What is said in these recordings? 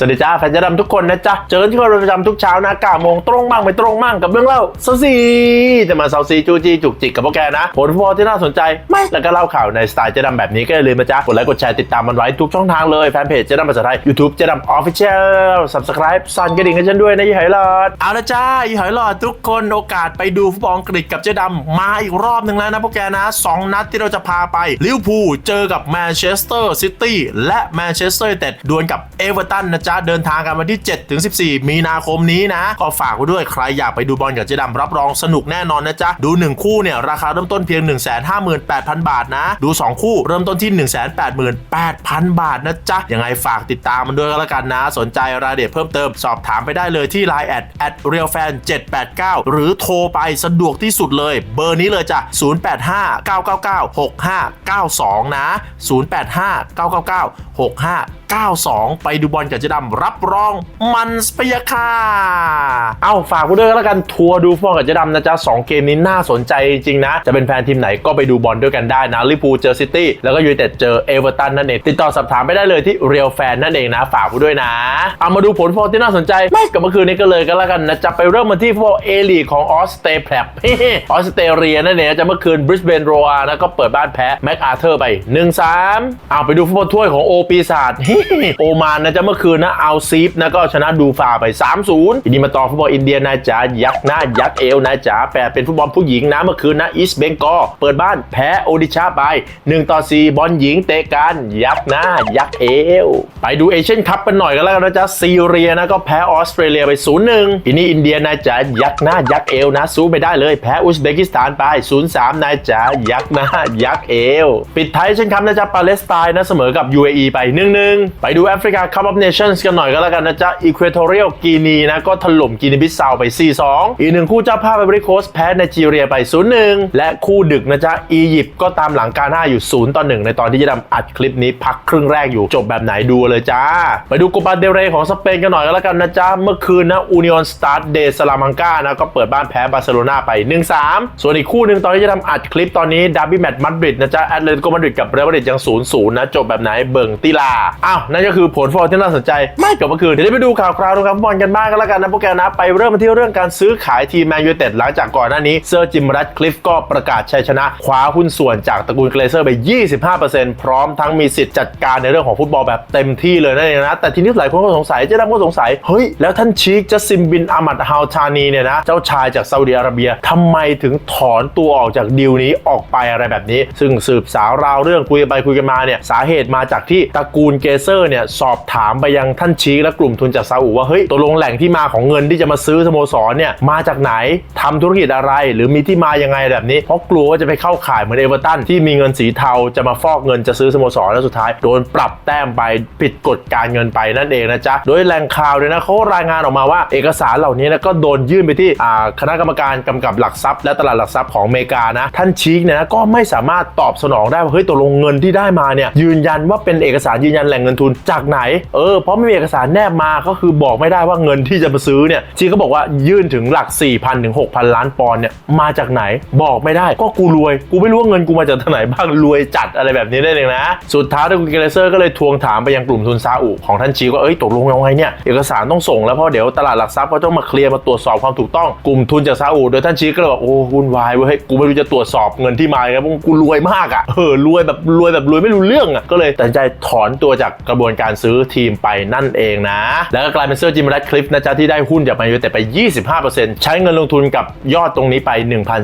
สวัสดีจ้าแฟนเจะดำทุกคนนะจ๊ะ เจอกันที่เราประจำทุกเช้านะ9โมงตรงมั่งไม่ตรงมั่งกับเรื่องเล่าเซาซีจะมาเซาซีจูจีจุกจิกกับพวกแกนะ ผลฟุตบอลที่น่าสนใจไม่แล้วก็เล่าข่าวในสไตล์เจะดำแบบนี้ก็อย่าลืมนะจ๊ะ กดไลค์กดแชร์ติดตามมันไว้ทุกช่องทางเลย แฟนเพจเจะดำภาษาไทย YouTube เจะดำออฟฟิเชียล Subscribe สั่นกระดิ่งกันฉันด้วยนะยี่หอยหลอด เอาละจ้ายี่หอยหลอดทุกคนโอกาสไปดูฟุตบอลอังกฤษกับเจดำมาอีกรอบหนึ่งแล้วนะพวกแกนะสองนัดที่เราจะพาไปลิเวอร์พูลเจอกับแมนเชสเตอร์ซิตี้และแมนเชสเตอร์ยูไนเต็ดดวลกับเอเวอร์ตันนะจ๊ะเดินทางกันวันที่ 7 ถึง 14 มีนาคมนี้นะ ก็ฝากไว้ด้วยใครอยากไปดูบอลกับเจ๊ดำรับรองสนุกแน่นอนนะจ๊ะ ดู 1 คู่เนี่ย ราคาเริ่มต้นเพียง 158,000 บาทนะ ดู 2 คู่เริ่มต้นที่ 188,000 บาทนะจ๊ะ ยังไงฝากติดตามมันด้วยก็แล้วกันนะ สนใจรายละเอียดเพิ่มเติมสอบถามไปได้เลยที่ Line แอดแอดเรียลแฟน789 หรือโทรไปสะดวกที่สุดเลย เบอร์นี้เลยจ้ะ085 999 6592 นะ 085 999 92 ไปดูบอลกับเจดำรับรองมันสเปียค่ะ เอ้าฝากกูด้วยก็แล้วกันทัวร์ดูฟุตบอลกับเจดำนะจ๊ะ2เกมนี้น่าสนใจจริงนะ จะเป็นแฟนทีมไหนก็ไปดูบอลด้วยกันได้นะลิเวอร์พูเจอซิตี้แล้วก็ยูไนเต็ดเจอเอเวอร์ตันนั่นเองติดต่อสอบถามไปได้เลยที่เรียลแฟนนั่นเองนะฝากกูด้วยนะเอามาดูผลฟุตบอลที่น่าสนใจไม่กับเมื่อคืนนี้ก็เลยก็แล้วกันนะจะไปเริ่มมาที่ฟุตบอลเอลีของออสเตรแพลบออสเตรเลียนั่นเองนะจะเมื่อคืนบริสเบนโรอานะก็เปิดบ้านแพ้แม็กอาเธอร์ไป 1-3เอาไปดูฟุตบอลถ้วยของโอปีศาจโอมานนะจะเมื่อคืนนะเอาซีฟนะก็ชนะดูฟาไป 3-0 ทีนี้มาต่อฟุตบอลอินเดียนะจ๊ะยักษ์หน้ายักษ์เอวนะจ๊ะแปลเป็นฟุตบอลผู้หญิงนะเมื่อคืนนะอีสเบงกอเปิดบ้านแพ้โอดิชาไป 1 ต่อ 4 บอลหญิงเตะกันยักษ์หน้ายักษ์เอว ไปดูเอเชียนคัพกันหน่อยกันแล้วกันนะจ๊ะซีเรียนะก็แพ้ออสเตรเลียไป 0-1ทีนี้อินเดียนะจ๊ะยักษ์หน้ายักษ์เอวนะสู้ไม่ได้เลยแพ้อุซเบกิสถานไป 0-3 นะจ๊ะยักษ์หน้ายักษ์เอว ปิดท้ายเช่นคัพนะจ๊ะปาเลสไตน์นะเสมอกับ UAE ไป 1-1ไปดูแอฟริกาคัพออฟเนชั่นกันหน่อยก็แล้วกันนะจ๊ะอีควอ t อเรียลกีนีนะก็ถล่มกีนีบิสซาวไป 4-2 อีกหนึ่งคู่เจ้าภาพไอวอรี่โคสแพ้ไนจีเรียไป 0-1 และคู่ดึกนะจ๊ะอียิปต์ก็ตามหลังกาหน้าอยู่ 0 ต่อ 1 ในตอนที่จะดำอัดคลิปนี้พักครึ่งแรกอยู่จบแบบไหนดูเลยจ้า ไปดูโกปาเดเรของสเปนกันหน่อยก็แล้วกันนะจ๊ะเมื่อคืนนะอูนิออนสตาร์เดสลามังกานะก็เปิดบ้านแพ้บาร์เซโลนาไป 1-3 ส่วนอีกคู่หนึ่งตอนที่จะทำอัดคลิปตอนนี้ดาร์บี้แมตช์มาดริดนะจ๊ะแอตเลติโกมาดริดกับเรอัลมาดริดยัง 0-0 นะจบแบบไหนเบิ่งติลาอ้าวนั่นก็คือผลฟุตบอลที่น่าสนใจไม่กับเมื่อคืนเดี๋ยวได้ไปดูข่าวคราวนะครับฟุตบอลกันบ้างก็แล้วกันนะพวกแกนะไปเริ่มมาที่เรื่องการซื้อขายทีมแมนยูเต็ดหลังจากก่อนหน้านี้เซอร์จิมรัตคลิฟก็ประกาศชัยชนะคว้าหุ้นส่วนจากตระกูลเกรเซอร์ไป 25%พร้อมทั้งมีสิทธิ์จัดการในเรื่องของฟุตบอลแบบเต็มที่เลยนั่นเองนะแต่ทีนี้หลายคนก็สงสัยเจ๊ดำก็สงสัยเฮ้ยแล้วท่านชีคจัสซิมบินอามัดฮาวชานีเนี่ยนะเจ้าชายจากซาอุดิอาระเบียทำไมถึงถอนตัวออกจากดีลนี้ออกไปอะไรแบบนี้ ซึ่งสืบสาวราวเรื่องคุยกันไปคุยกันมาเนี่ยสาเหตุมาจากที่ตระกูลเกเซอร์เนี่ยสอบถามไปยังท่านชีคและกลุ่มทุนจากซาอุว่าเฮ้ยตกลงแหล่งที่มาของเงินที่จะมาซื้อสโมสรเนี่ยมาจากไหนทำธุรกิจอะไร หรือมีที่มายังไงแบบนี้ เพราะกลัวว่าจะไปเข้าข่ายเหมือนเอเวอร์ตันที่มีเงินสีเทาจะมาฟอกเงินจะซื้อสโมสรแล้วสุดท้ายโดนปรับแต้มไปผิดกฎการเงินไปนั่นเองนะจ๊ะโดยแหล่งข่าวเนี่ยนะเขารายงานออกมาว่าเอกสารเหล่านี้นะก็โดนยื่นไปที่คณะกรรมการกำกับหลักทรัพย์ และตลาดหลักทรัพย์ของอเมริกานะท่านชีกเนี่ยนะก็ไม่สามารถตอบสนองได้ว่าเฮ้ยตกลงเงินที่ได้มาเนี่ยยืนยันว่าเป็นเอกสารยืนยันแหล่งเงินทุนจากไหน เออ เพราะไม่มีเอกสารแนบมาก็คือบอกไม่ได้ว่าเงินที่จะมาซื้อเนี่ยชีก็บอกว่ายื่นถึงหลัก 4,000ถึง6,000ล้านปอนด์เนี่ยมาจากไหนบอกไม่ได้ก็กูรวย กูไม่รู้ว่าเงินกูมาจากทางไหนบ้างรวยจัดอะไรแบบนี้ได้เลยนะ สุดท้ายทางคุณเกเรเซอร์ก็เลยทวงถามไปยังกลุ่มทุนซาอุของท่านชีว่าเอ้ยตกลงยังไงเนี่ยเอกสารต้องส่งแล้วเพราะเดี๋ยวตลาดหลักทรัพย์เขาต้องมาเคลียร์มาตรวจสอบความถูกต้องกลุ่มทุนจากซาอุโดยท่านชีก็เลยบอกโอ้วุ่นวายเว้ยกูไม่รู้จะตรวจสอบเงินที่มาไงเพราะกูรวยมากอะเออรวยแบบรวยแบบรวยไม่รู้เรื่องอะก็เลยตัดใจถอนตัวจากกระบวนการซื้อทีมไปนั่นเองนะ แล้วก็กลายเป็นเซอร์จิมแรดคลิฟนะจ๊ะที่ได้หุ้นจากแมนยูแต่ไป 25%ใช้เงินลงทุนกับยอดตรงนี้ไป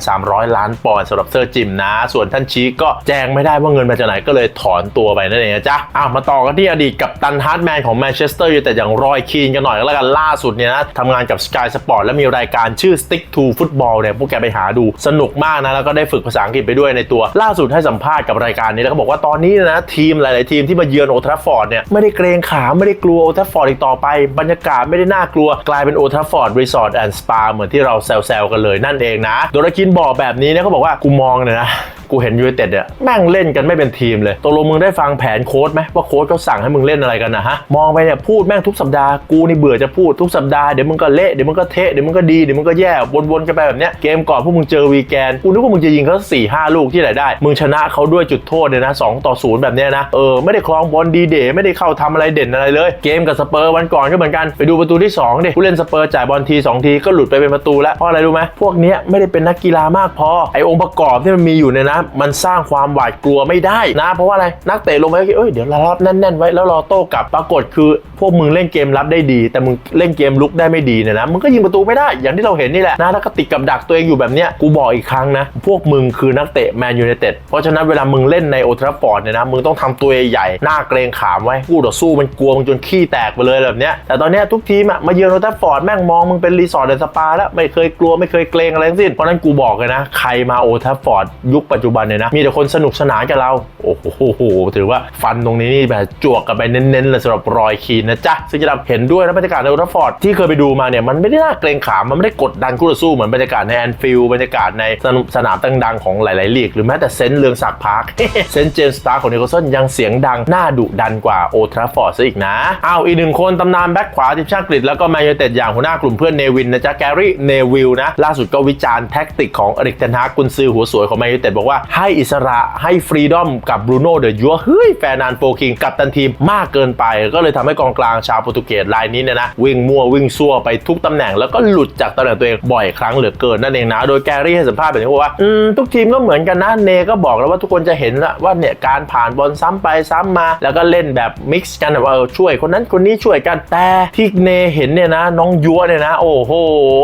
1,300 ล้านปอนด์สำหรับเซอร์จิมนะ ส่วนท่านชีก็แจ้งไม่ได้ว่าเงินมาจากไหนก็เลยถอนตัวไปนั่นเองนะจ๊ะอ้าวมาต่อกันที่อดีตกับตันฮาร์ดแมนของแมนเชสเตอร์ยูไนเต็ดอย่างรอยคีนกันหน่อยก็แล้วกันล่าสุดเนี่ยนะทำงานกับ Sky Sport และมีรายการชื่อ Stick to Football เนี่ยพวกแกไปหาดูสนุกมากนะแล้วก็ได้ฝึกภาษาอังกฤษไปด้วยในตัว ล่าสุดให้สัมภาษณ์กับรายการนี้แล้วก็บอกว่าตอนนี้นะทีมหลาย ๆ ทีมที่มาเยือนโอทราฟอร์ดเนี่ยไม่ได้เกรงขาไม่ได้กลัวโอทัฟฟอร์ดอีกต่อไป บรรยากาศไม่ได้น่ากลัวกลายเป็นโอทัฟฟอร์ดรีสอร์ทแอนด์สปาเหมือนที่เราแซวๆกันเลยนั่นเองนะโดราคินบอกแบบนี้นะเขาบอกว่ากูมองเนี่ยนะกูเห็นยูไนเต็ดเนี่ยแม่งเล่นกันไม่เป็นทีมเลยตกลงมึงได้ฟังแผนโค้ดไหมว่าโค้ดเขาสั่งให้มึงเล่นอะไรกันนะฮะมองไปเนี่ยพูดแม่งทุกสัปดาห์กูนี่เบื่อจะพูดทุกสัปดาห์เดี๋ยวมึงก็เละเดี๋ยวมึงก็เทะเดี๋ยวมึงก็ดีเดี๋ยวมึงก็แย่วนๆกันไปแบบเนี้ยเกมก่อนพวกมึงเจอวีแกนกูนึกว่ามึงจะยิงเขาสี่ห้าลูกที่ไหนได้ มึงชนะเขาด้วยจุดโทษเลยนะ2ต่อ0แบบเนี้ยนะเออไม่ได้ครองบอลดีเดย์ไม่ได้เข้าทำอะไรเด่นอะไรเลย เกมกับสเปอร์วันก่อนก็เหมือนกันไปดูประตูที่2ดิผู้เล่นสเปอร์จ่ายบอลทีสองทีก็หลุดไปเป็นประตูแล้วเพราะอะไรรู้ไหมพวกเนี้ยไม่ได้เป็นนักกีฬามากพอไอองค์ประกอบที่มันมีอยู่เนี่ยนะมันสร้างความหวาดกลัวไม่ได้นะ เพราะว่าอะไรนักเตะลงไปก็คิดเอ้ยเดี๋ยวเรารับแน่นๆไว้แล้วรอโต้กลับปรากฏคือ พวกมึงเล่นเกมรับได้ดี แต่มึงเล่นเกมลุกได้ไม่ดีเนี่ยนะมึงก็ยิงประตูไม่ได้อย่างที่เราเห็นนี่แหละนะถ้ากติดกับดักตัวเองอยู่แบบเนี้ยกูบอกอีกครั้งนะ พวกมึงคือนักเตะแมนยูไนเต็ดเพราะฉะนั้นเวลามึงเล่นในโอทราฟอร์ดเนี่ยนะมึงต้องทำตัวใหญ่หน้าเกรงขามไว้คู่ต่อสู้มันกลัวมึงจนขี้แตกไปเลยแบบเนี้ยแต่ตอนเนี้ยทุกทีมอะมาเยือนโอทราฟอร์ดแม่งมองมึงเป็นรีสอร์ทเดนสปาแล้วไม่เคยกลัวไม่เคยเกรงอะไรทั้งสิ้นเพราะฉะนั้นกูบอกเลยนะใครมาโอทราฟอร์ดยุคปัจจุบันเนี่ยนะ มีแต่คนสนุกสนานกับเรา โอ้โห ถือว่าฟันตรงนี้นี่แบบจวกกันไปเน้นๆเลยสำหรับรอยคีนนะจ๊ะ ซึ่งจะทำเห็นด้วยนะบรรยากาศในโอทราฟอร์ดที่เคยไปดูมาเนี่ย มันไม่ได้น่าเกรงขาม มันไม่ได้กดดันคู่ต่อสู้เหมือนบรรยากาศในแอนฟิลด์บรรยากาศในสนามสนามดังๆของหลายๆลีก หรือแม้แต่เซนต์เรืองศักดิ์พาร์คเซนต์เจมส์พาร์คของนิโคลสันยังเสียงดังน่าดุดันกว่าโอทราฟอร์ดซะอีกนะอ้าวอีกหนึ่งคนตำนานแบ็คขวาทีมชาติอังกฤษแล้วก็แมนยูเต็ดอย่างหัวหน้ากลุ่มเพื่อนเนวินนะจ๊ะแกรี่เนวิลนะล่าสุดก็วิจารณ์แท็กติกของอริกเทนฮากกุนซือหัวสวยของแมนยูเต็ดบอกว่าให้อิสระให้ฟรีดอมกับบรูโน่เดอะยัวเฮ้ยแฟนานโฟคิงกับตันทีมมากเกินไป ก็เลยทำให้กองกลางชาวโปรตุเกสรายนี้เนี่ยนะวิ่งมั่ววิ่งซั่วไปทุกตำแหน่งแล้วก็หลุดจากตำแหน่งตัวเองบ่อยครั้งเหลือเกินนั่นเองนะ โดยแกรี่ให้สัมภาษณ์แบบนี้ว่าอืมทุกทีมก็เหมือนกันนะเนก็บอกแล้วว่าทุกคนจะเห็นล้วว่าเนี่ยการผ่านบอลซ้ำไปซ้ำมา แล้วก็เล่นแบบมิกซ์กันแบบว่าเออช่วยคนนั้นคนนี้ช่วยกันแต่ที่เนเห็นเนี่ยนะ น้องยัวเนี่ยนะ โอ้โห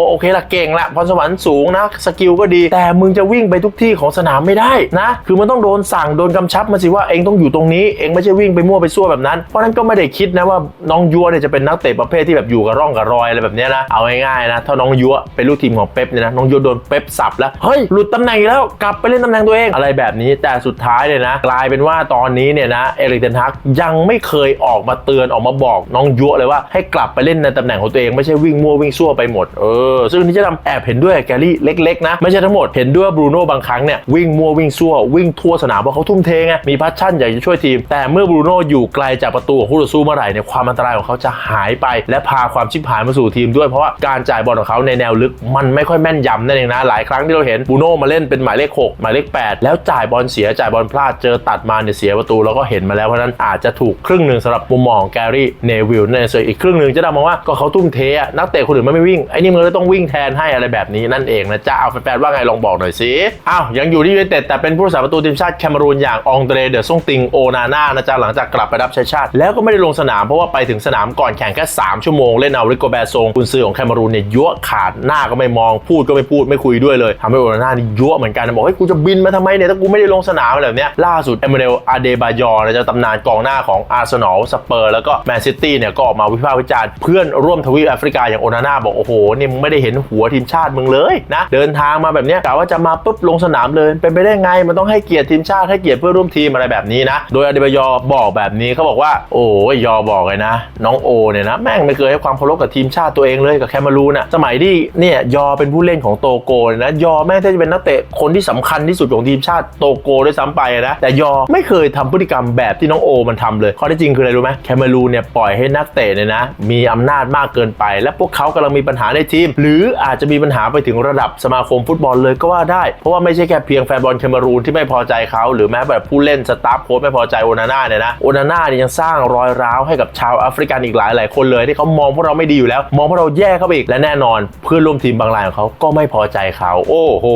โอเคละเก่งละพรสวรรค์สูงนะสกิลก็ดี แต่มึงจะวิ่งไปทุกที่ของสนามไม่ได้ได้นะ คือมันต้องโดนสั่งโดนกำชับมาสิว่าเองต้องอยู่ตรงนี้เองไม่ใช่วิ่งไปมั่วไปซั่วแบบนั้น เพราะนั้นก็ไม่ได้คิดนะว่าน้องยัวเนี่ยจะเป็นนักเตะประเภทที่แบบอยู่กับร่องกับรอยอะไรแบบนี้นะเอาง่ายๆนะถ้าน้องยัวเป็นลูกทีมของเป๊ปเนี่ยนะน้องยัวโดนเป๊ปสับแล้วเฮ้ยหลุดตำแหน่งแล้วกลับไปเล่นตำแหน่งตัวเองอะไรแบบนี้ แต่สุดท้ายเนี่ยนะ กลายเป็นว่าตอนนี้เนี่ยนะเอริกเทนฮักยังไม่เคยออกมาเตือนออกมาบอกน้องยัวเลยว่าให้กลับไปเล่นในตำแหน่งของตัวเองไม่ใช่วิ่งมั่ววิ่งซั่วไปหมดเออซึ่งนี่จะทำแอบเห็นด้วยกับแกรี่เล็ก ๆ นะ ไม่ใช่ทั้งหมดเห็นด้วยบรูโน่บางครั้งเนี่ยวิ่งมั่ววิ่งซั่ววิ่งทั่วสนามเพราะเขาทุ่มเทไงมีพัชชั่นอยากจะช่วยทีม แต่เมื่อบรูโน่อยู่ไกลจากประตูของคู่ต่อสู้เมื่อไหร่เนี่ยความอันตรายของเขาจะหายไป และพาความชิบหายมาสู่ทีมด้วยเพราะว่าการจ่ายบอลของเขาในแนวลึกมันไม่ค่อยแม่นยำนั่นเองนะหลายครั้งที่เราเห็นบรูโน่มาเล่นเป็นหมายเลข6หมายเลข 8 แล้วจ่ายบอลเสียจ่ายบอลพลาดเจอตัดมาเนี่ยเสียประตูแล้วก็เห็นมาแล้วเพราะนั้นอาจจะถูกครึ่งหนึ่งสำหรับมุมมองของแกรี่เนวิลในส่วนอีกครึ่งหนึ่งจะได้มองว่าก็เขาทุ่มเทนักเตะคนอื่นไม่วิ่งไอ้นี่มันเลยต้องวิ่งแทนให้อะไรแบบนี้นั่นเองนะจ๊ะเอาแฟนๆว่าไงลองบอกหน่อยสิอ้าวยังอยู่ที่ยูไนเต็ดแต่เป็นผู้รักษาประตูทีมชาติแคเมรูนอย่างองเดรเดอร์ซ่งติงโอนาน่านะจ๊ะหลังจากกลับไปรับใช้ชาติ แล้วก็ไม่ได้ลงสนามเพราะว่าไปถึงสนามก่อนแข่งแค่ 3 ชั่วโมง เล่นเอาริโกแบร์ซงกุนซือของแคเมรูนเนี่ยยั่วขาดหน้าก็ไม่มองพูดก็ไม่พูดไม่คุยด้วยเลยทำให้โอนาน่านี่ยั่วเหมือนกันบอกเฮ้ยกูจะบินมาทำไมเนี่ยถ้ากูไม่ได้ลงสนามแบบเนี้ยล่าสุดเอเมเรลอาเดบายอนะจ๊ะตำนานกองหน้าของอาร์เซนอลสเปอร์แล้วก็แมนซิตี้เนี่ยก็ออกมาวิพากษ์วิจารณ์เพื่อนร่วมทวีปแอฟริกาอย่างโอนาน่าบอกโอ้โหนี่มึงไม่ได้เห็นหัวทีมชาติมึงเลยนะเดินทางมาแบบเนี้ยกะว่าจะมาปุ๊บลงสนามเลยเป็นไปได้ไง มันต้องให้เกียรติทีมชาติให้เกียรติเพื่อร่วมทีมอะไรแบบนี้นะ โดยอาเดบยอบอกแบบนี้เขาบอกว่า โอ้ยยอบอกเลยนะ น้องโอเนี่ยนะแม่งไม่เคยให้ความเคารพกับทีมชาติตัวเองเลยกับแคมารูนอะสมัยที่เนี่ยยอเป็นผู้เล่นของโตโกเนี่ยนะยอแม่งแทบจะเป็นนักเตะคนที่สำคัญที่สุดของทีมชาติโตโกด้วยซ้ำไปนะแต่ยอไม่เคยทำพฤติกรรมแบบที่น้องโอมันทำเลยข้อท็จจริงคืออะไรรู้ไหมแคมารูนเนี่ยปล่อยให้นักเตะเนี่ยนะมีอำนาจมากเกินไป และพวกเขากำลังมีปัญหาในทีม หรืออาจจะมีปัญหาไปถึงระดับสมาคมฟุตบอลเลยก็ว่าได้เพราะว่าไม่ใช่แค่เพียงแฟนบอลแคมารูนที่ไม่พอใจเขาหรือแม้แบบผู้เล่นสตาฟโค้ชไม่พอใจโอนาน่าเนี่ยนะโอนาน่าเนี่ยยังสร้างรอยร้าวให้กับชาวแอฟริกันอีกหลายหลายคนเลย ที่เขามองพวกเราไม่ดีอยู่แล้ว มองพวกเราแย่เข้าไปอีกและแน่นอน เพื่อนร่วมทีมบางรายของเขาก็ไม่พอใจเขาโอ้โห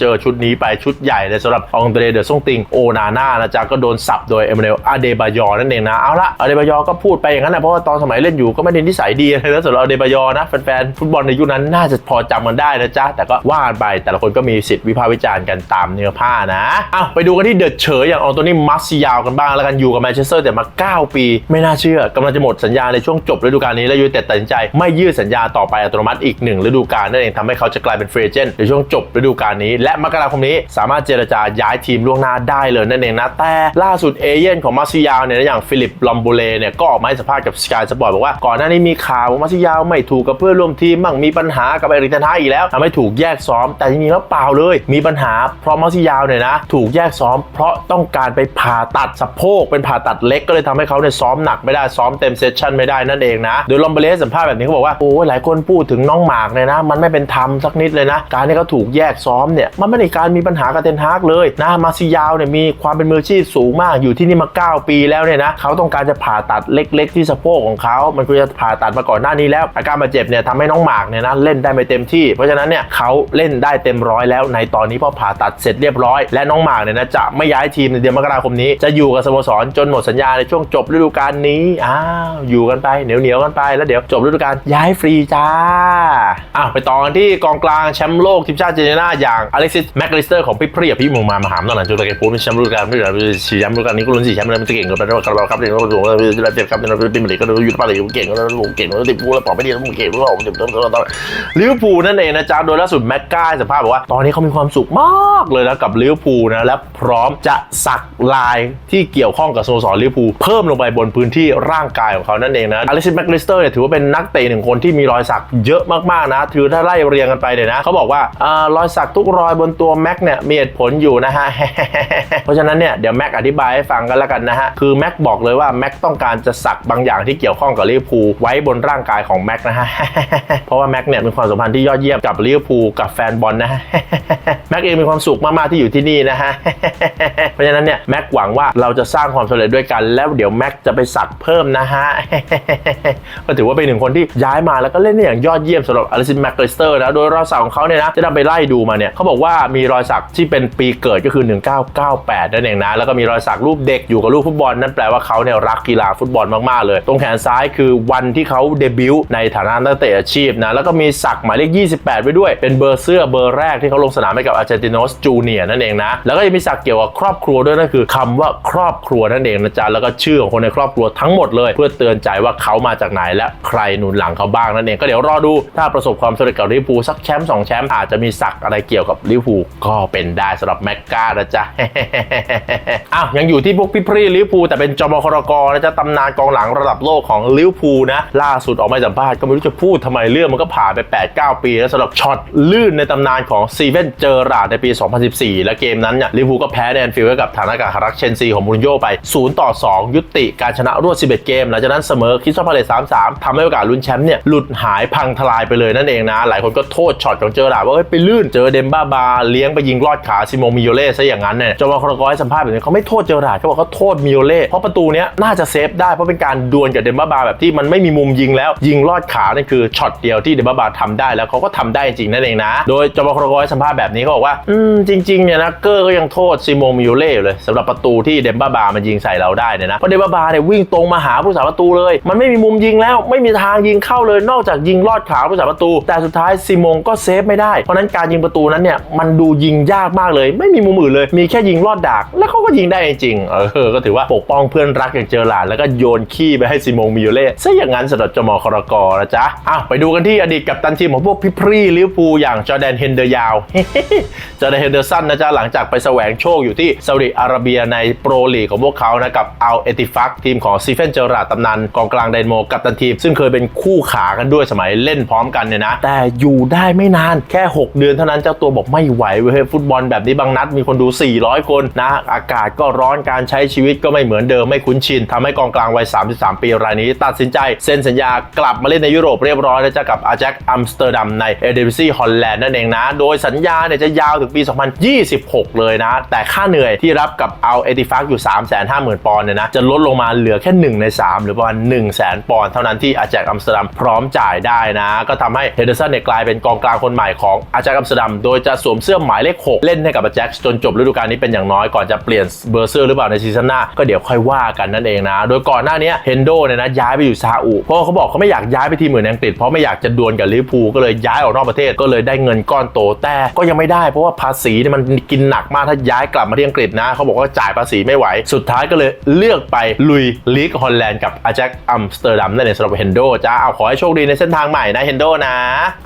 เจอชุดนี้ไปชุดใหญ่เลยสำหรับองเดรเดอร์ซงติงโอนาน่านะจ๊ะก็โดนสับโดยเอเมเรลอาเดบายอนั่นเองนะเอาละอาเดบายอก็พูดไปอย่างนั้นนะเพราะว่าตอนสมัยเล่นอยู่ก็ไม่ได้นิสัยดีอะไรนะสำหรับอาเดบายอนะแฟนๆฟุตบอลในยุคนั้นน่าจะพอจำกันได้นะจ๊ะแต่ก็ว่ากันไปแต่ละคนก็มีสิทธิ์วิพากษ์วิจารณ์กันตามเนื้อผานะอ้าไปดูกันที่เดอะเฉยอย่างอองโตนี่มัสซิยาวกันบ้างแล้วกันอยู่กับแมนเชสเตอร์แต่มา 9 ปี ไม่น่าเชื่อกำลังจะหมดสัญญาในช่วงจบฤดูกาลนี้และยูเต็ดตัดสินใจไม่ยืดสัญญาต่อไปอัตโนมัติอีกหนึ่งฤดูกาลนั่นเองทำให้เขาจะกลายเป็นเฟรเจนในช่วงจบฤดูกาลนี้ และมกราคมนี้สามารถเจรจาย้ายทีมล่วงหน้าได้เลยนั่นเองนะแต่ล่าสุดเอเย่นของมัสซิยาวเนี่ยอย่างฟิลิปลอมโบเลเนี่ยก็ออกมาให้สัมภาษณ์กับสกายสปอร์ตบอกว่าก่อนหน้านี้มีข่าวว่ามัสซิยาวไม่ถูกกับเพื่อนร่วมทีมมั่งมีปัญหากับเอริกเทนฮาอีกแล้วทำให้ถูกแยกซ้อมแต่จริงๆแล้วเปล่าเลย มีปัญหาเพราะมัสซิยาวเนี่ยนะ ถูกแยกซ้อม เพราะต้องการไปผ่าตัดสะโพกเป็นผ่าตัดเล็กก็เลยทำให้เขาเนี่ยซ้อมหนักไม่ได้ซ้อมเต็มเซสชั่นไม่ได้นั่นเองนะโดยลอมเบเลสสัมภาษณ์แบบนี้เขาบอกว่าโอ้หลายคนพูดถึงน้องหมากเนี่ยนะ มันไม่เป็นธรรมสักนิดเลยนะ การที่เขาถูกแยกซ้อมเนี่ยมันไม่ได้การมีปัญหากับเทนฮากเลยนะมาซิยาวเนี่ยมีความเป็นมืออาชีพสูงมากอยู่ที่นี่มา 9 ปีแล้วเนี่ยนะเขาต้องการจะผ่าตัดเล็ก ๆ ที่สะโพกของเขามันควรจะผ่าตัดมาก่อนหน้านี้แล้วอาการบาดเจ็บเนี่ยทำให้น้องหมากเนี่ยนะเล่นได้ไม่เต็มที่ เพราะฉะนั้นเนี่ยเขาเล่นได้เต็มร้อยแล้วในตอนนี้พอผ่าตัดเสร็จเรียบร้อย และน้องหมากเนี่ยนะจะไม่ย้ายทีมในเดือนมกราคมนี้ จะอยู่กับสโมสรจนหมดสัญญาในช่วงจบฤดูกาลนี้ อ้าว อยู่กันไปเหนียวเหนียวกันไป แล้วเดี๋ยวจบฤดูกาลย้ายฟรีจ้า อ้าว ไปต่อกันที่กองกลางแชมป์โลกทีมชาติเจเนนาอย่างอเล็กซิสแมคลิสเตอร์ของพี่เปรียพี่มึงมามาหามตอนหลังจุดตะเกียบพูดเป็นแชมป์ฤดูกาลไม่เหลือสี่แชมป์ฤดูกาลนี้ก็ลุ้นสี่แชมป์เลยมันจะเก่งกันไปแล้วเราครับเดี๋ยวเราดูเราเจ็บครับเราเป็นเหมือนก็อยู่ไปาเลยเก่งแล้วเก่งแล้วติดพูแล้วปอบไม่ดีแล้วมึงเก่งแล้วผมเจ็บต้องต้องลิเวอร์พูลนั่นเองนะจ๊ะโดยล่าสุดแม็กกาสภาพบอกว่าตอนนี้เขามีความสุขมากเลยนะกับลิเวอร์พูลนะและพร้อมจะสักลายที่เกี่ยวข้องกับสโมสรลิเวอร์พูลเพิ่มลงไปบนพื้นที่ร่างกายของเขานั่นเองนะอเล็กซิสแม็กลิสเตอร์เนี่ยถือว่าเป็นนักเตะหนึ่งคนที่มีรอยสักเยอะมากๆนะถือถ้าไล่เรียงกันไปเนี่ยนะเขาบอกว่าอ่ารอยสักทุกรอยบนตัวแม็กเนี่ยมีเหตุผลอยู่นะฮะเพราะฉะนั้นเนี่ยเดี๋ยวแม็กอธิบายให้ฟังกันแล้วกันนะฮะคือแม็กบอกเลยว่าแม็กต้องการจะสักบางอย่างที่เกี่ยวข้องกับลิเวอร์พูลไว้บนร่างกายของแม็กนะฮะเพราะว่าแม็กเนี่ยมีความสัมพันธ์ที่ยอดเยี่ยมกับลิเวอร์พูลกับแฟนบอลนะฮะแม็กเองมีความสุขมากๆที่อยู่ที่นี่นะฮะ เพราะฉะนั้นเนี่ยแม็กหวังว่าเราจะสร้างความสำเร็จด้วยกันแล้วเดี๋ยวแม็กจะไปสักเพิ่มนะฮะ ก็ถือว่าเป็นหนึ่งคนที่ย้ายมาแล้วก็เล่นได้อย่างยอดเยี่ยมสำหรับอลิซินแมคลิสเตอร์นะโดยรอยสักของเขาเนี่ยนะจะนำไปไล่ดูมาเนี่ยเขาบอกว่ามีรอยสักที่เป็นปีเกิดก็คือ 1998 นั่นเองนะแล้วก็มีรอยสักรูปเด็กอยู่กับลูกฟุตบอลนั่นแปลว่าเขาเนี่ยรักกีฬาฟุตบอลมากๆเลย ตรงแขนซ้ายคือวันที่เขาเดบิวต์ในฐานะนักเตะอาชีพนะแล้วก็มีสักหมายเลข 28 ไว้ด้วย เป็นเบอร์เสื้อเบอร์แรกที่เขาลงสนามให้กับอาร์เจนติโนสจูเนียนั่นเองนะ แล้วก็ยังมีสักเกี่ยวกับครอบครัวด้วยนั่นคือคำว่าครอบครัวนั่นเองนะจ๊ะแล้วก็ชื่อของคนในครอบครัวทั้งหมดเลย เพื่อเตือนใจว่าเขามาจากไหนและใครหนุนหลังเขาบ้างนั่นเองก็เดี๋ยวรอดูถ้าประสบความสำเร็จกับลิเวอร์พูลสักแชมป์สองแชมป์อาจจะมีสักอะไรเกี่ยวกับลิเวอร์พูลก็เป็นได้สำหรับแม็กกานะจ๊ะอ้าวยังอยู่ที่พวกพี่พรีลิเวอร์พูลแต่เป็นจอมครกรนะจ๊ะตำนานกองหลังระดับโลกของลิเวอร์พูลนะล่าสุดออกมาสัมภาษณ์ก็ไม่รู้จะพูดทำไมเรื่องมันก็ผ่านไป 8-9 ปี แล้วสำหรับช็อตลื่นในตำนานของซีเวนเจอราร์ดในปี 2014และเกมนั้นเนี่ยลิเวอร์พูลก็แพ้แดนฟิลด์กับฐานอากาศฮารักเชนซีของมูรินโญ่ไป0ต่อ2 ยุติการชนะรวด 11 เกม หลังจากนั้นเสมอคริสตัลพาเลส3-3ทำให้โอกาสลุ้นแชมป์เนี่ยหลุดหายพังทลายไปเลยนั่นเองนะ หลายคนก็โทษช็อตของเจอราร์ดว่าไปลื่นเจอเดมบ้าบาเลี้ยงไปยิงลอดขาซิโมมิโยเล่ซะอย่างนั้นเนี่ยจอมครกให้สัมภาษณ์แบบนี้เขาไม่โทษเจอราร์ดเขาบอกเขาโทษมิโยเล่เพราะประตูเนี้ยน่าจะเซฟได้เพราะเป็นการดวลกับเดมบ้าบาแบบที่มันไม่มีมุมยิงแล้ว ยิงลอดขานี่คือช็อตเดียวที่เดมบ้าบาทำได้แล้วเขาก็ทำได้จริงนั่นเองนะ โดยจอมครกให้สัมภาษณ์แบบนี้เขาบอกว่าอืมจริงๆเนี่ยนะเกอร์ก็ยังโทษซิโมมิโยเล่เลยสำหรับประตูที่เดมบ้าบามันยิงใส่เราได้เนี่ยนะเพราะเดมบ้าบาเนี่ยวิ่งตรงมาหาผู้สาประตูเลย มันไม่มีมุมยิงแล้วไม่มีทางยิงเข้าเลยนอกจากยิงลอดขาผู้สาประตู แต่สุดท้ายซิโมงก็เซฟไม่ได้เพราะนั้นการยิงประตูนั้นเนี่ยมันดูยิงยากมากเลย ไม่มีมุมอื่นเลย มีแค่ยิงลอดดาก แล้วเขาก็ยิงได้จริงเออก็ถือว่าปกป้องเพื่อนรักอย่างเจอหลานแล้วก็โยนขี้ไปให้ซิโมงมิโยเล่ซะอย่างนั้นสำหรับจมครกนะจ๊ะอ้าวไปดูกันที่อดีตกัปตันทีมของพวกพี่พรีลิเวอร์พูลอย่างจอแดนเฮนเดอร์ยาวจอแดนเฮนเดอร์สันนะจ๊ะหลังจากไปแสวงโชคอยู่ที่ซาอุดิอาระเบียในโปรลีกของพวกเขานะกับอัลเอติฟักทีมของซีเฟนเจอราร์ดตำนานกองกลางไดนโมกัปตันทีม ซึ่งเคยเป็นคู่ขากันด้วยสมัยเล่นพร้อมกันเนี่ยนะ แต่อยู่ได้ไม่นานแค่ 6 เดือนเท่านั้นเจ้าตัวบอกไม่ไหวเว้ยฟุตบอลแบบนี้บางนัดมีคนดู 400 คนนะ อากาศก็ร้อนการใช้ชีวิตก็ไม่เหมือนเดิมไม่คุ้นชินทำให้กองกลางวัย 33 ปีรายนี้ ตัดสินใจเซ็นสัญญากลับมาเล่นในยุโรปเรียบร้อยแล้วจะกับอาแจ็คอัมสเตอร์ดัมในเอเดวิซีฮอลแลนด์นั่นเองนะ โดยสัญญาเนี่ยจะยาวถึงปี2026 เลยนะ แต่ค่าเหนื่อยที่รับกับเอาเอติฟักอยู่ 350,000 ปอนด์เนี่ยนะ จะลดลงมาเหลือแค่ 1 ใน 3 หรือประมาณ1 0 0 0 0 0ปอนด์เท่านั้นที่อาแจ็คอัมสเตอร์ดัมพร้อมจ่ายได้นะ ก็ทำให้เฮเดอร์สันเนี่ยกลายเป็นกองกลางคนใหม่ของอาแจ็คอัมสเตอร์ดัมโดยจะสวมเสื้อหมายเลข 6 เล่นให้กับอาแจ็คจนจบฤดูกาลนี้เป็นอย่างน้อยก่อนจะเปลี่ยนเบอร์เซอร์หรือเปล่าในซีซั่นหน้าก็เดี๋ยวค่อยว่ากันนั่นเองนะ โดยก่อนหน้านี้เฮนโดเนี่ยนะย้ายไปอยู่ซาอุเพราะเขาบอกเขาไม่อยากย้ายไปทีมอื่นในอังกฤษเพราะไม่อยากจะดวลกับลิเวอร์พูลก็เลยย้ายออกนอกประเทศก็เลยได้เงินก้อนโตแต่ก็ยังไม่ได้เพราะว่าภาษีเนี่ยมันกินหนักมากถ้าย้ายกลับมาที่อังกฤษนะ เขาบอกว่าจ่ายภาษีไม่ไหว สุดท้ายก็เลยเลือกไปลุยลีกฮอลแลนด์กับอาแจ็คอัมสเตอร์ดัมนั่นเองสำหรับเฮนโดจ้าเอาขอให้โชคดีในเส้นทางใหม่นะเฮนโดนะ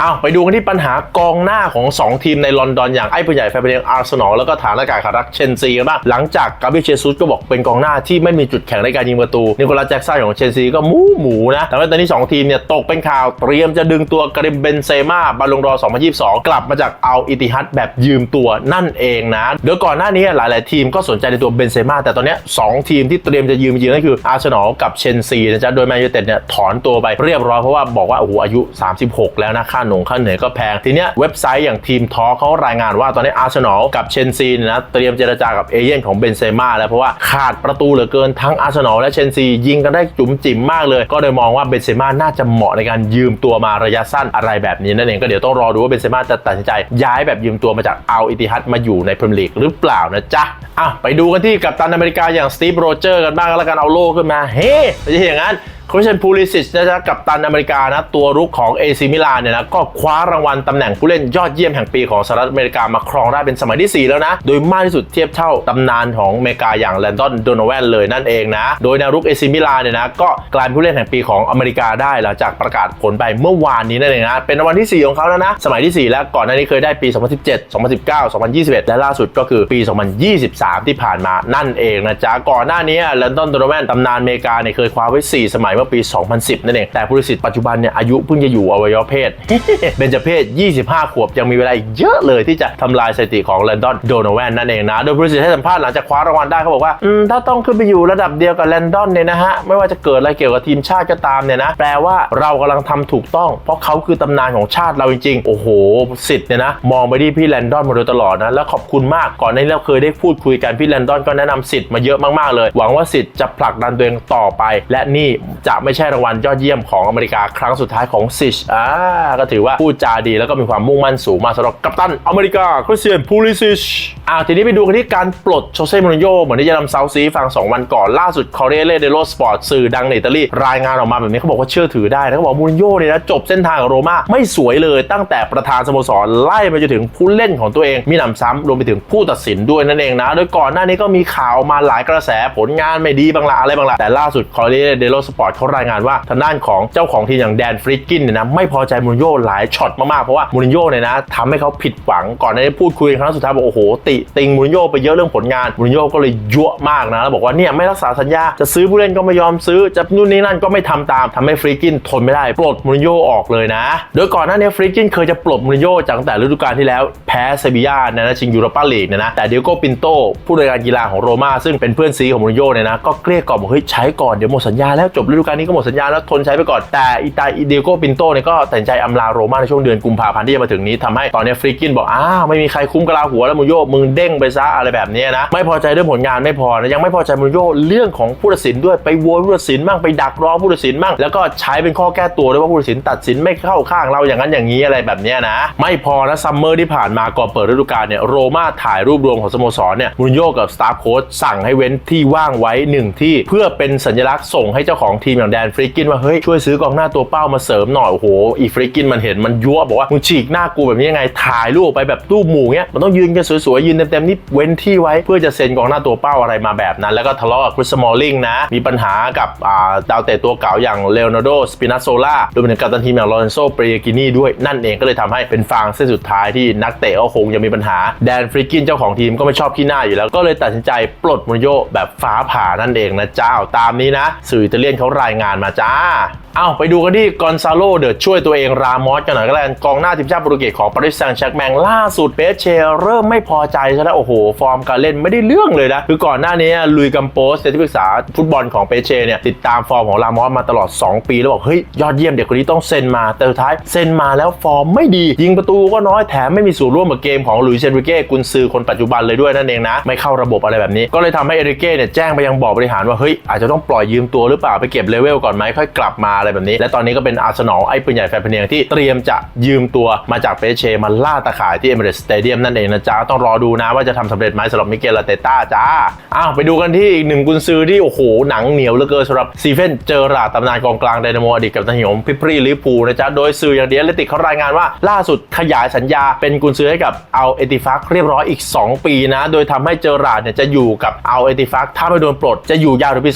เอาไปดูกันที่ปัญหากองหน้าของ 2 ทีมในลอนดอนอย่างไอ้ผู้ใหญ่แฟนเพลงอาร์เซนอลแล้วก็ฐานอากาศขารักเชนซีกันบ้างหลังจากกาเบรียเชซุสก็บอกเป็นกองหน้าที่ไม่มีจุดแข็งในการยิงประตูนิโคลัสแจ็กสันของเชนซีก็มูหมูนะแต่ว่าตอนนี้สองทีมเนี่ยตกเป็นข่าวเตรียมจะดึงตัวกริมเบนเซม่าบาลงดอร์2022 กลับมาจากอัลอิติฮัดแบบยืมตัวนั่นเองนะ โดยก่อนหน้านี้หลาย ๆ ทีมก็สนใจในตัวเบนเซม่าแต่ตอนนี้ยสองทีมที่เตรียมจะยืมจริงนั่นคืออาร์เซนอลกับเชนซีนะจ๊ะ โดยแมนยูเต็ดเนี่ยถอนตัวไปเรียบร้อยเพราะว่าบอกว่าโอ้โหอายุ 36 แล้วนะ ค่าหนงค่าเหนื่อยก็แพง ทีเนี้ยเว็บไซต์อย่างทีมทอเขารายงานว่าตอนนี้อาร์เซนอลกับเชนซีนะเตรียมเจรจากับเอเย่นของเบนเซม่าแล้วเพราะว่าขาดประตูเหลือเกินทั้งอาร์เซนอลและเชนซียิงกันได้จุ๋มจิ๋มมากเลย ก็เลยมองว่าเบนเซม่าน่าจะเหมาะในการยืมตัวมาระยะสั้นอะไรแบบนี้นั่นเองก็เดี๋ยวต้องรอดูว่าเบนเซม่าจะตัดสินใจย้ายแบบยืมตัวมาจากอัลอิติฮัดมาอยู่ในพรีเมียร์ลีกหรือเปล่านะจ๊ะอะไปดูกันที่กัปตันอเมริกาอย่างสตีฟโรเจอร์กันบ้างแล้วกันเอาโล่ขึ้นมาเฮ้ไม่ใช่อย่างนั้น คริสเตียนพูลิสิชนะจ๊ะกับตันอเมริกานะตัวรุกของเอซิมิลานเนี่ยนะก็คว้ารางวัลตำแหน่งผู้เล่นยอดเยี่ยมแห่งปีของสหรัฐอเมริกามาครองได้เป็นสมัยที่ 4 แล้วนะ โดยมากที่สุดเทียบเท่าตำนานของอเมริกาอย่างแลนดอนโดนแวนเลยนั่นเองนะ โดยแนวรุกเอซิมิลานเนี่ยนะก็กลายเป็นผู้เล่นแห่งปีของอเมริกาได้หลังจากประกาศผลไปเมื่อวานนี้นั่นเองนะเป็นรางวัลที่ 4 ของเขาแล้วนะสมัยที่ 4 แล้วก่อนหน้านี้เคยได้ปี 2017 2019 2021 และล่าสุดก็คือปี 2023 ที่ผ่านมานั่นเองนะจ๊ะก่อนหน้านี้แลนดอนโดนแวนตำนานอเมริกาเนี่ยเคยคว้าไว้ 4 สมัยเมื่อปี 2010 นั่นเอง แต่ผู้สิทธิ์ปัจจุบันเนี่ยอายุเพิ่งจะอยู่อวัยวะเพศเบญจเพศ 25 ขวบยังมีเวลาอีกเยอะเลยที่จะทำลายสถิติของแลนดอนโดนแวนนั่นเองนะ โดยผู้สิทธิ์ให้สัมภาษณ์หลังจากคว้ารางวัลได้เขาบอกว่าถ้าต้องขึ้นไปอยู่ระดับเดียวกับแลนดอนเนี่ยนะฮะไม่ว่าจะเกิดอะไรเกี่ยวกับทีมชาติก็ตามเนี่ยนะแปลว่าเรากำลังทำถูกต้อง เพราะเขาคือตำนานของชาติเราจริงๆโอ้โหสิทธิ์เนี่ยนะมองไปที่พี่แลนดอนมาโดยตลอดนะแล้วขอบคุณมากก่อนหนาเราเคยได้พูดคุยกันพี่แลนดอนก็แนะนำสิทธิ์มาเยอะมากๆเลย หวังว่าสิทธิ์จะผลักดันตัวเองต่อไป และนี่จะไม่ใช่รางวัลยอดเยี่ยมของอเมริกาครั้งสุดท้ายของซิชอ่าก็ถือว่าพูดจาดีแล้วก็มีความมุ่งมั่นสูงมากสำหรับกัปตันอเมริกาคริสเตียนพูลิซิชอ่าทีนี้ไปดูกันที่การปลดโชเซ่มูรินโญ่เหมือนที่จะนำเซาซีฟัง2 วันก่อนล่าสุดคอเรเลเดโลสปอร์ตสื่อดังในอิตาลีรายงานออกมาแบบนี้เขาบอกว่าเชื่อถือได้นะเขาบอกมูรินโญ่เนี่ยนะจบเส้นทางกับโรม่าไม่สวยเลยตั้งแต่ประธานสโมสรไล่ไปจนถึงผู้เล่นของตัวเองมีหนำซ้ำรวมไปถึงผู้ตัดสินด้วยนั่นเองนะ โดยก่อนหน้านี้ก็มีข่าวมาหลายกระแสผลงานไม่ดีบางละอะไรบางละแต่ล่าสุดคอเรเลเดโลสปอร์ตเขารายงานว่าทางด้านของเจ้าของทีมอย่างแดนฟริกกินเนี่ยนะไม่พอใจมูรินโญ่หลายช็อตมากๆ เพราะว่ามูรินโญ่เนี่ยนะทำให้เขาผิดหวังก่อนหน้านี้พูดคุยครั้งสุดท้ายบอกโอ้โหติติงมูรินโญ่ไปเยอะเรื่องผลงานมูรินโญ่ก็เลยยั่วมากนะแล้วบอกว่าเนี่ยไม่รักษาสัญญาจะซื้อผู้เล่นก็ไม่ยอมซื้อจะนู่นนี่นั่นก็ไม่ทำตามทำให้ฟริกกินทนไม่ได้ปลดมูรินโญ่ออกเลยนะ โดยก่อนหน้านี้ฟริกกินเคยจะปลดมูรินโญ่จากแต่ฤดูกาลที่แล้วแพ้เซบียาในนัดชิงยูโรปาลีกเนี่ยนะแต่เดียโก้ปินโตผู้บริการกีฬาของโรม่าซึ่งเป็นเพื่อนซีของมูรินโญ่เนี่ยนะก็เกลี้ยกล่อมบอกเฮ้ยใช้ก่อนเดี๋ยวหมดสัญญาแล้วจบฤดูกาลนี้ก็หมดสัญญาแล้วทนใช้ไปก่อน แต่อีตาอีเดโก้ปินโตเนี่ยก็ตัดใจอำลาโรม่าในช่วงเดือนกุมภาพันธ์ที่จะมาถึงนี้ทำให้ตอนนี้ฟริกกินบอกอ้าวไม่มีใครคุ้มกะลาหัวแล้วมูโญ่มึงเด้งไปซะอะไรแบบนี้นะไม่พอใจเรื่องผลงานไม่พอนะยังไม่พอใจมูโญ่เรื่องของผู้ตัดสินด้วยไปโวยผู้ตัดสินบ้างไปดักรอผู้ตัดสินบ้างแล้วก็ใช้เป็นข้อแก้ตัวด้วยว่าผู้ตัดสินตัดสินไม่เข้าข้างเราอย่างนั้นอย่างนี้อะไรแบบนี้นะไม่พอนะซัมเมอร์ที่ผ่านมาก่อนเปิดฤดูกาลเนี่ยโรม่าถ่ายรูปรวมของสโมสรเนี่ยมูรินโญ่กับสตาฟโค้ชสั่งให้เว้นที่ว่างไว้หนึ่งที่เพื่อเป็นสัญลักษณ์ส่งให้เจ้าของทีมอย่างแดนฟริกกินว่าเฮ้ยช่วยซื้อกองหน้าตัวเป้ามาเสริมหน่อยโอ้โหอีฟริกกินมันเห็นมันยั่วบอกว่ามึงฉีกหน้ากูแบบนี้ยังไงถ่ายรูปไปแบบตู้หมู่เงี้ยมันต้องยืนกันสวยๆยืนเต็มๆนี่เว้นที่ไว้เพื่อจะเซ็นกองหน้าตัวเป้าอะไรมาแบบนั้น แล้วก็ทะเลาะกับคริสมอลลิงนะมีปัญหากับาดาวเตะตัวเก่าอย่างเลโอนาร์โดสปินาโซล่ารวมถึงกัปตันทีมอย่างลอเรนโซเปรียกินีด้วยนั่นเองก็เลยทำให้เป็นฟางเส้นสุดท้ายที่นักเตะก็คงจะมีปัญหาแดนฟริกกินเจ้าของทีมก็ไม่ชอบขี้หน้าอยู่แล้วก็เลยตัดสินใจปลดมูรินโญ่แบบฟ้าผ่านั่นเองนะเจ้าตามนี้นะสื่ออิตาเลียนเขารายงานมาจ้า เอาไปดูกันที่กอนซาโลเดอช่วยตัวเองรามอสกันหน่อยก็แล้วกันกองหน้าทีมชาติโปรตุเกสของปารีสแซงต์แชร์กแมงล่าสุดเปเชเริ่มไม่พอใจซะแล้วโอ้โห ฟอร์มการเล่นไม่ได้เรื่องเลยนะ คือก่อนหน้านี้ลุยกัมโปสที่ปรึกษาฟุตบอลของเปเชเนี่ยติดตามฟอร์มของรามอสมาตลอด 2 ปีแล้วบอก เฮ้ย ยอดเยี่ยมเด็กคนนี้ต้องเซ็นมา แต่สุดท้ายเซ็นมาแล้วฟอร์มไม่ดี ยิงประตูก็น้อยแถมไม่มีส่วนร่วมกับเกมของลุยเซนริเก้กุนซือคนปัจจุบันเลยด้วยนั่นเองนะไม่เข้าระบบอะไรแบบนี้ ก็เลยทำให้เอริเก้เนี่ยแจ้งไปยังบอร์ดบริหารว่าเฮ้ยอาจจะต้องปล่อยยืมตัวหรือเปล่าไปเก็บเลเวลก่อนไหมค่อยกลับมาอะไรแบบนี้ และตอนนี้ก็เป็นอาร์เซนอลไอ้ปืนใหญ่แฟนพเนียงที่เตรียมจะยืมตัวมาจากเปเชมาล่าตะข่ายที่เอเมเรสสเตเดียมนั่นเองนะจ๊ะต้องรอดูนะว่าจะทำสำเร็จไหมสำหรับมิเกลลาเตต้าจ้าอ้าวไปดูกันที่อีกหนึ่งกุนซือที่โอ้โหหนังเหนียวเหลือเกินสำหรับซีเฟนเจอราตำนานกองกลางไดนาโมอดีตกับตันหิมพิพรีลิเวอร์พูนะจ๊ะโดยสื่ออย่างเดียเลติกเขารายงานว่าล่าสุดขยายสัญญาเป็นกุนซือให้กับเอาเอติฟักเรียบร้อยอีก 2 ปีนะ โดยทำให้เจอราดเนี่ยจะอยู่กับเอาเอติฟักถ้าไม่โดนปลดจะอยู่ยาวถึงปี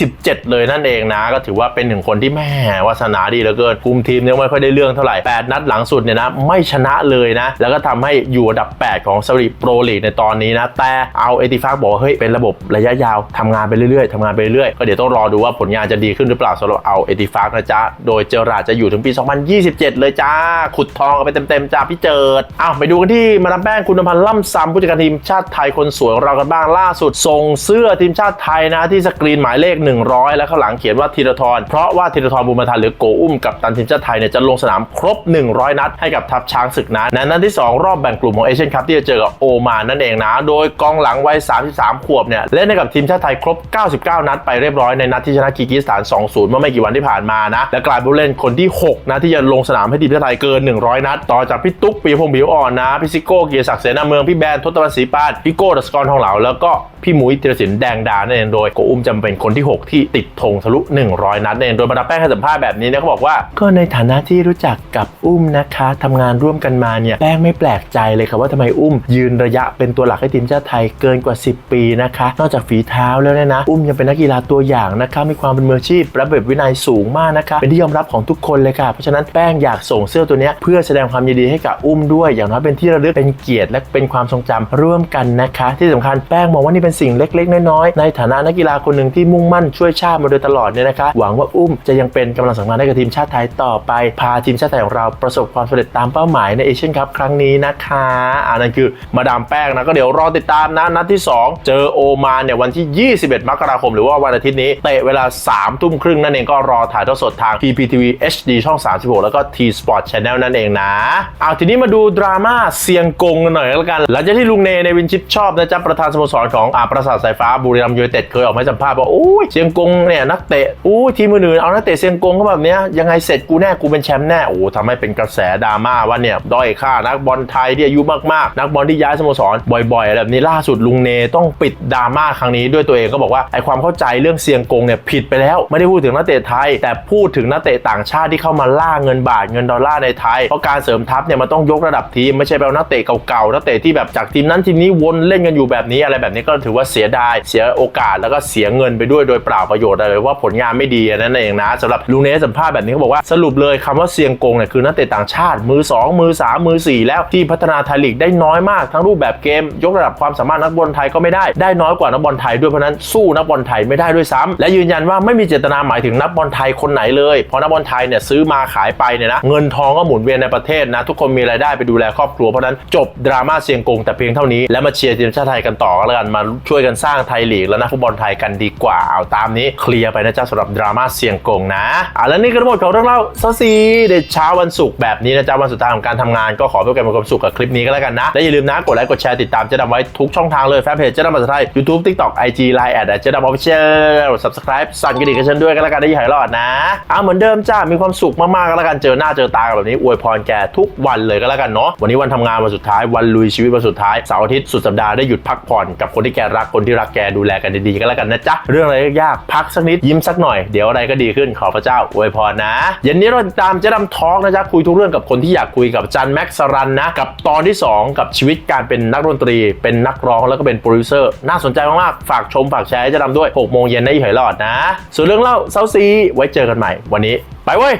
2027 เลยนั่นเองนะ ก็ถือว่าเป็นหนึ่งคนที่แม่วาสนาดีเหลือเกินคุมทีมเนี่ยไม่ค่อยได้เรื่องเท่าไหร่ 8 นัดหลังสุดเนี่ยนะไม่ชนะเลยนะ แล้วก็ทำให้อยู่อันดับ 8 ของซาอุดิโปรลีกในตอนนี้นะ แต่เอาเอติฟากบอกว่าเฮ้ยเป็นระบบระยะยาวทำงานไปเรื่อยๆทำงานไปเรื่อยๆ ก็เดี๋ยวต้องรอดูว่าผลงานจะดีขึ้นหรือเปล่าสำหรับเอาเอติฟากนะจ๊ะ โดยเจอรารจะอยู่ถึงปี 2027 เลยจ้า ขุดทองกันไปเต็มๆจ้าพี่เจิดอ้าวไปดูกันที่มาดามแป้งคุณพันธ์ล่ำซำผู้จัดการทีมชาติไทยคนสวยของเรากันบ้างล่าสุดส่งเสื้อทีมชาติไทยนะที่สกรีนหมายเลข 100 แล้วข้างหลังเขียนว่าธีรทรเพราะว่าธีรทรบุญมาทันหรือโกอุ้มกับตันทีมชาติไทยเนี่ยจะลงสนามครบ 100 นัดให้กับทัพช้างศึกนะนั้นนัดที่ 2 รอบแบ่งกลุ่มของเอเชียนคัพที่จะเจอกับโอมานนั่นเองนะ โดยกองหลังวัย 33 ขวบเนี่ยเล่นให้กับทีมชาติไทยครบ 99 นัดไปเรียบร้อยในนัดที่ชนะคีกิสถาน 2-0 เมื่อไม่กี่วันที่ผ่านมานะ และกลายเป็นผู้เล่นคนที่ 6 นะที่จะลงสนามให้ทีมชาติไทยเกิน 100 นัด ต่อจากพี่ตุ๊กปีพงศ์ผิวอ่อนนะพี่ซิโก้เกียรติศักดิ์เสนาเมืองพี่แบนทศตวรรณศรีปานพี่โก้ดัสกรทองเหลาแล้วก็พี่หมุ้ยธีรศิลป์แดงดานั่นเองโดยโกอุ้มจำเป็นคนที่ 6 ที่ติดธงทะลุ 100 นัดนั่นเองโดยมาดาแป้งให้สัมภาษณ์แบบนี้เนี่ยเขาบอกว่า ก็ในฐานะที่รู้จักกับอุ้มนะคะทำงานร่วมกันมาเนี่ยแป้งไม่แปลกใจเลยครับว่าทำไมอุ้ม ยืนระยะเป็นตัวหลักให้ทีมชาติไทยเกินกว่า 10 ปีนะคะ นอกจากฝีเท้าแล้วเนี่ยนะ อุ้มยังเป็นนักกีฬาตัวอย่างนะคะมีความเป็นมืออาชีพระเบียบวินัยสูงมากนะคะเป็นที่ยอมรับของทุกคนเลยค่ะเพราะฉะนั้นแป้งอยากส่งเสื้อตัวนี้เพื่อแสดงความยินดีให้กับอุ้มด้วย อย่างน้อยเป็นที่ระลึกเป็นเกียรติและเป็นความทรงจำร่วมกันนะคะ ที่สำคัญแป้งมองว่านี่เป็นสิ่งเล็ก ๆ น้อยๆในฐานะนักกีฬาคนหนึ่งที่มุ่งมั่นช่วยชาติมาโดยตลอดเนี่ยนะคะ หวังว่าอุ้มจะยังเป็นกำลังสำคัญให้กับทีมชาติไทยต่อไป พาทีมชาติไทยของเราประสบความสำเร็จตามเป้าหมายในเอเชียนคัพครั้งนี้นะคะอันนั้นคือมาดามแป้งนะก็เดี๋ยวรอติดตามนะนัดที่ 2 เจอโอมานเนี่ยวันที่ 21 มกราคม หรือว่าวันอาทิตย์นี้เตะเวลา3ทุ่มครึ่งนั่นเองก็รอถ่ายทอดสดทาง PPTV HD ช่อง 36 แล้วก็ T Sport Channel นั่นเองนะเอาทีนี้มาดูดราม่าเซียงกงกันหน่อยแล้วกัน หลังจากที่ลุงเนในวินชิปชอบนะจ๊ะประธานสโมสรของอาประสาทสายฟ้าบุรีรัมย์ยูไนเต็ดเคยออกมาสัมภาษณ์ว่าโอ้ยเซียงกงเนี่ยนักเตะอู้ยทีมอื่นเอานักเตะเซียงกงก็แบบเนี้ยยังไงเสร็จกูแน่กูเป็นแชมป์แน่โอ้ทำให้เป็นกระแสดราม่าว่าเนี่ยด้อยค่านักบอลไทยที่อายุมากๆ นักบอลที่ย้ายสโมสรบ่อยๆแบบนี้ล่าสุดลุงเนต้องปิดดราม่าครั้งนี้ด้วยตัวเองก็บอกว่าไอความเข้าใจเรื่องเซียงกงเนี่ยผิดไปแล้ว ไม่ได้พูดถึงนักเตะไทย แต่พูดถึงนักเตะต่างชาติที่เข้ามาล่าเงินบาทเงินดอลลาร์ในไทยเพราะการเสริมทัพเนี่ยมันต้องยกระดับทีมไม่ใช่แบบนักเตะเก่าๆนักเตะที่แบบจากทีมนั้นทีมนี้วนเล่นกันอยู่แบบนี้อะไรแบบนี้ก็ถือว่าเสียดายเสียโอกาสแล้วก็เสียเงินไปด้วยโดยเปล่าประโยชน์อะไรว่าผลงานไม่ดีนั่นเองนะสำหรับลุงเนสัมภาษณ์แบบนี้เขาบอกว่าสรุปเลยคำว่าเซียงกงเนี่ยคือนักเตะต่างชาติ มือ 2 มือ 3 มือ 4 แล้วที่พัฒนาไทยลีกได้น้อยมากทั้งรูปแบบเกม ยกระดับความสามารถนักบอลไทยก็ไม่ได้ได้น้อยกว่านักบอลไทยด้วยเพราะนั้นสู้นักบอลไทยไม่ได้ด้วยซ้ำและยืนยันว่าไม่มีเจตนาหมายถึงนักบอลไทยคนไหนเลยเพราะนักบอลไทยเนี่ยซื้อมาขายไปเนี่ยนะเงินทองก็หมุนเวียนในประเทศนะทุกคนมีรายได้ไปดูแลครอบครัวเพราะนั้นจบดราม่าเซียงกงแต่เพียงเท่านี้แล้วมาเชียร์ทีมชาติไทยกันต่อกันแล้วกันมาช่วยกันสร้างไทยลีกและนักฟุตบอลไทยกันดีกว่าเอาตามนี้เคลียร์ไปนะจ๊ะสำหรับดราม่าเซียงกงนะอะแล้วนี่ก็ทั้งหมดของเรื่องเล่าซาซีเด็ดเช้าวันศุกร์แบบนี้นะจ๊ะวันสุดท้ายของการทำงานก็ขอเพื่อกมีความสุขกับคลิปนี้ก็แล้วกันนะ และอย่าลืมนะกดไลค์กดแชร์ติดตามเจ๊ดำไว้ทุกช่องทางเลยแฟนเพจเจ๊ดำภาษาไทย YouTube TikTok IG Line แอดเจ๊ดำออฟฟิเชียล Subscribe สั่นกระดิ่งกันฉันด้วยก็แล้วกันได้ยี่หายรอดนะเอาเหมือนเดิมจ้ามีความสุขมากๆก็แล้วกันเจอหน้าเจอตากันแบบนี้อวยพรแกทุกวันเลยก็แล้วกันเนาะวันนี้วันทำงานวันสุดท้ายวันลุยชีวิตวันสุดท้ายเสาร์อาทิตย์สุดสัปดาห์ได้หยุดพักผ่อนกับคนที่แกรักคนที่รักแกดูแลกันดีๆก็แล้วกันนะจ๊ะเรื่องอะไรยากพักสักนิดยิ้มสักหน่อยเดี๋ยวอะไรก็ดีขึ้นขอบพระเจ้าอวยพรนะเย็นนี้เราติดตามเจ๊ดำทอล์กนะจ๊ะคุยทุกเรื่องกับคนที่อยากคุยกับจันแม็กซ์รันนะกับตอนที่ 2 กับชีวิตการเป็นนักดนตรี เป็นนักร้องแล้วก็เป็นโปรดิวเซอร์ น่าสนใจมากๆฝากชมฝากแชร์เจ๊ดำด้วย6โมงเย็นได้เหยหลอดนะ ส่วนเรื่องเล่าเซาซีไว้เจอกันใหม่ วันนี้ ไปเว้ย